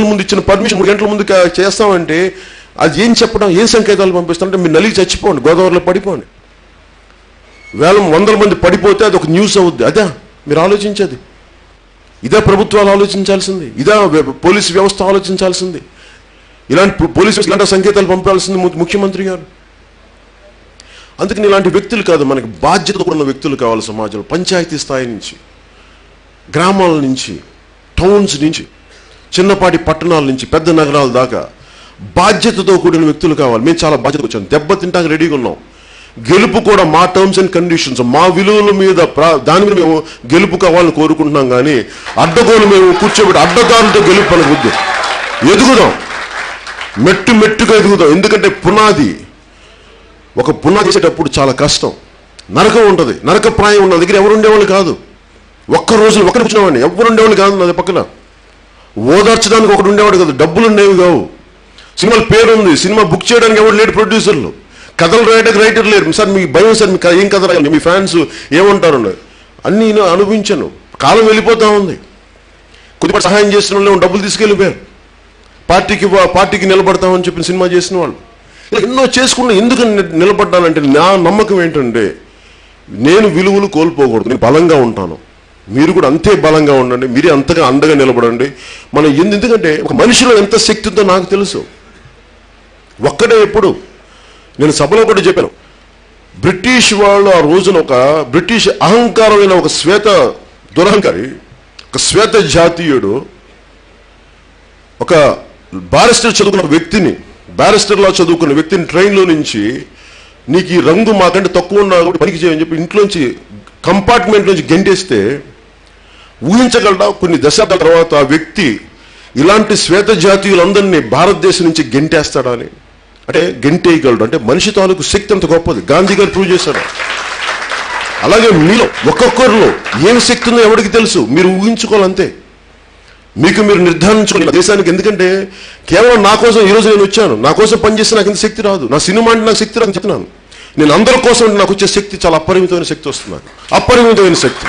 ముందు ఇచ్చిన పర్మిషన్ మూడు గంటల ముందు చేస్తామంటే అది ఏం చెప్పడం ఏం సంకేతాలు పంపిస్తామంటే మీరు నలిగి చచ్చిపోండి గోదావరిలో పడిపోండి. వేల వందల మంది పడిపోతే అది ఒక న్యూస్ అవుద్ది అదే? మీరు ఆలోచించేది. ఇదే ప్రభుత్వాలు ఆలోచించాల్సింది ఇదే పోలీసు వ్యవస్థ ఆలోచించాల్సింది. ఇలాంటి పోలీసు ఇలాంటి సంకేతాలు పంపాల్సింది ముఖ్యమంత్రి గారు. అందుకని ఇలాంటి వ్యక్తులు కాదు మనకి బాధ్యత ఉన్న వ్యక్తులు కావాలి సమాజంలో పంచాయతీ స్థాయి నుంచి గ్రామాల నుంచి టౌన్స్ నుంచి. చిన్నపాటి పట్టణాల నుంచి పెద్ద నగరాల దాకా బాధ్యతతో కూడిన వ్యక్తులు కావాలి. మేము చాలా బాధ్యత వచ్చాం. దెబ్బ రెడీగా ఉన్నాం. గెలుపు కూడా మా టర్మ్స్ అండ్ కండిషన్స్ మా విలువల మీద ప్రా- దాని మీద మేము గెలుపు కావాలని కోరుకుంటున్నాం కానీ అడ్డగోలు మేము కూర్చోబెట్టి అడ్డదారులతో గెలుపు అని ఎదుగుదాం. మెట్టు మెట్టుగా ఎదుగుదాం. ఎందుకంటే పునాది ఒక పునాది చేసేటప్పుడు చాలా కష్టం. నరకం ఉంటుంది. నరకప్రాయం ఉన్న దగ్గర ఎవరు ఉండేవాళ్ళు కాదు. ఒక్క రోజు ఒకటి కూర్చునేవాడిని. ఎవరు ఉండేవాళ్ళు కాదు నా పక్కన. ఓదార్చడానికి ఒకటి ఉండేవాడు కదా. డబ్బులు ఉండేవి కావు. సినిమాల పేరు ఉంది సినిమా బుక్ చేయడానికి ఎవరు లేడు ప్రొడ్యూసర్లు. కథలు రాయడానికి రైటర్ లేరు. సార్ మీకు భయం సార్ మీకు ఏం కథ రాయాలి? మీ ఫ్యాన్స్ ఏమంటారు? అన్నీ నేను అనుభవించాను. కాలం వెళ్ళిపోతా ఉంది. కొద్దిపాటి సహాయం చేసిన వాళ్ళు డబ్బులు తీసుకెళ్ళిపోయారు. పార్టీకి పార్టీకి నిలబడతామని చెప్పిన సినిమా చేసిన వాళ్ళు. ఇలా ఎన్నో చేసుకున్న ఎందుకు నిలబడ్డానంటే నా నమ్మకం ఏంటంటే నేను విలువలు కోల్పోకూడదు. నేను బలంగా ఉంటాను. మీరు కూడా అంతే బలంగా ఉండండి మీరే అంతగా అండగా నిలబడండి. మనం ఎందు- ఎందుకంటే ఒక మనిషిలో ఎంత శక్తి ఉందో నాకు తెలుసు. ఒక్కడే ఎప్పుడు. నేను సభలో కూడా చెప్పాను. బ్రిటిష్ వాళ్ళు ఆ రోజున ఒక బ్రిటిష్ అహంకారమైన ఒక శ్వేత దురహంకారి ఒక శ్వేత జాతీయుడు ఒక బారిస్టర్ చదువుకున్న వ్యక్తిని బారిస్టర్లా చదువుకున్న వ్యక్తిని ట్రైన్లో నుంచి నీకు ఈ రంగు మాకంటే తక్కువ ఉన్నా కూడా పనికి చేయని చెప్పి ఇంట్లోంచి కంపార్ట్మెంట్ నుంచి గెంటేస్తే ఊహించగలడా? కొన్ని దశాబ్దాల తర్వాత ఆ వ్యక్తి ఇలాంటి శ్వేత జాతీయులందరినీ భారతదేశం నుంచి గెంటేస్తాడా అని. అంటే గెంటేయగలడు. అంటే మనిషి తాలూకు శక్తి అంత గొప్పది. గాంధీ గారు ప్రూవ్ చేశారు. అలాగే మీలో ఒక్కొక్కరిలో ఏం శక్తి ఉందో ఎవరికి తెలుసు? మీరు ఊహించుకోవాలంతే. మీకు మీరు నిర్ధారించుకోండి దేశానికి ఎందుకంటే కేవలం నా కోసం ఈరోజు నేను వచ్చాను. నా కోసం పనిచేస్తే నాకు ఇంత శక్తి రాదు. నా సినిమా అంటే నాకు శక్తి రాదు చెప్తున్నాను. నేను అందరి కోసం నాకు వచ్చే శక్తి చాలా అపరిమితమైన శక్తి వస్తున్నాను అపరిమితమైన శక్తి.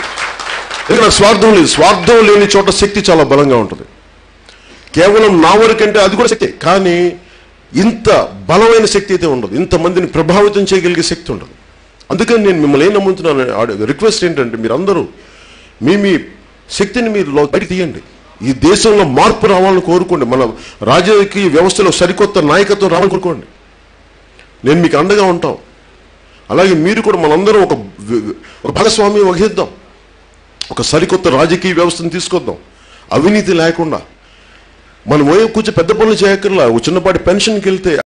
ఎందుకంటే స్వార్థం లేదు. స్వార్థం లేని చోట శక్తి చాలా బలంగా ఉంటుంది. కేవలం నా వరకంటే అది కూడా శక్తి. కానీ ఇంత బలమైన శక్తి అయితే ఉండదు. ఇంతమందిని ప్రభావితం చేయగలిగే శక్తి ఉండదు. అందుకని నేను మిమ్మల్ని ఏం నమ్ముతున్నాను? రిక్వెస్ట్ ఏంటంటే మీరందరూ మీ మీ శక్తిని మీరు లో- బయటికి తీయండి. ఈ దేశంలో మార్పు రావాలని కోరుకోండి. మన రాజకీయ వ్యవస్థలో సరికొత్త నాయకత్వం రావాలని కోరుకోండి. నేను మీకు అండగా ఉంటాం. అలాగే మీరు కూడా మనందరం ఒక ఒక భాగస్వామ్యం వహిద్దాం. ఒక సరికొత్త రాజకీయ వ్యవస్థను తీసుకొద్దాం. అవినీతి లేకుండా. మనం ఏ కూర్చో పెద్ద పనులు చేయక్కర్లా. చిన్నపాటి పెన్షన్కి వెళ్తే